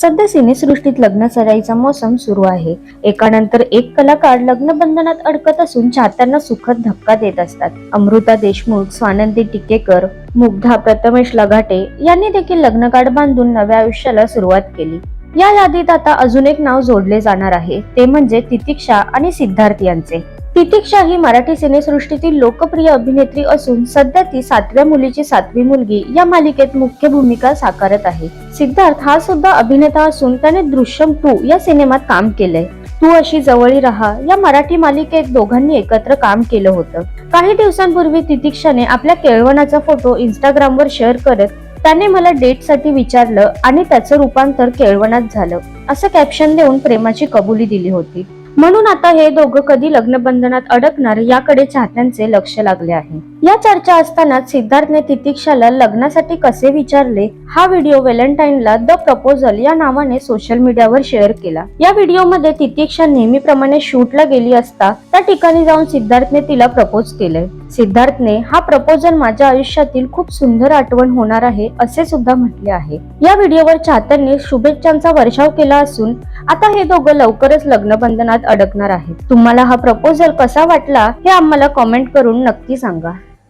सध्या सिनेसृष्टीत लग्न सराईचा मोसम सुरू आहे. एकानंतर एक कलाकार लग्न बंधनात अडकत असून चाहत्यांना सुखद धक्का देत असतात. अमृता देशमुख स्वानंदी टिकेकर मुग्धा प्रथमेश लगाटे यांनी देखील लग्नकार्ड बांधून नव्या आयुष्याला सुरुवात केली. या यादीत आता अजून एक नाव जोडले जाणार आहे. ते म्हणजे तितिक्षा आणि सिद्धार्थ यांचे. तितिक्षा ही मराठी सिनेसृष्टीतील लोकप्रिय अभिनेत्री असून सध्या ती सातव्या मुलीची सातवी मुलगी या मालिकेत मुख्य भूमिका साकारत आहे. सिद्धार्थ हा सुद्धा अभिनेता असून त्याने दृश्यम टू या सिनेमात काम केलंय. तू अशी जवळी राहा या मराठी मालिकेत दोघांनी एकत्र काम केलं होतं. काही दिवसांपूर्वी तितिक्षाने आपल्या केळवणाचा फोटो इंस्टाग्रामवर शेअर करत त्याने मला डेटसाठी विचारलं आणि त्याचं रूपांतर केळवणात झालं असं कॅप्शन देऊन प्रेमाची कबुली दिली होती. म्हणून आता हे दोघं कधी लग्नबंधनात अडकणार याकडे चाहत्यांचे लक्ष लागले आहे. या चर्चा असताना सिद्धार्थने तितिक्षाला लग्नासाठी कसे विचारले हा व्हिडिओ व्हॅलेंटाईनला द प्रपोजल या नावाने सोशल मीडियावर शेअर केला. या व्हिडिओमध्ये तितिक्षा नेहमीप्रमाणे शूटला गेली असता त्या ठिकाणी जाऊन सिद्धार्थने तिला प्रपोज केले सिद्धार्थने हा प्रपोजल माझ्या आयुष्यातील खूप सुंदर आठवण होणार आहे असे सुद्धा म्हटले आहे. या व्हिडिओवर चाहत्यांनी शुभेच्छांचा वर्षाव केला असून आता हे दोघं लवकरच लग्न बंधनात अडकणार आहेत. तुम्हाला हा प्रपोजल कसा वाटला हे आम्हाला कॉमेंट करून नक्की सांगा.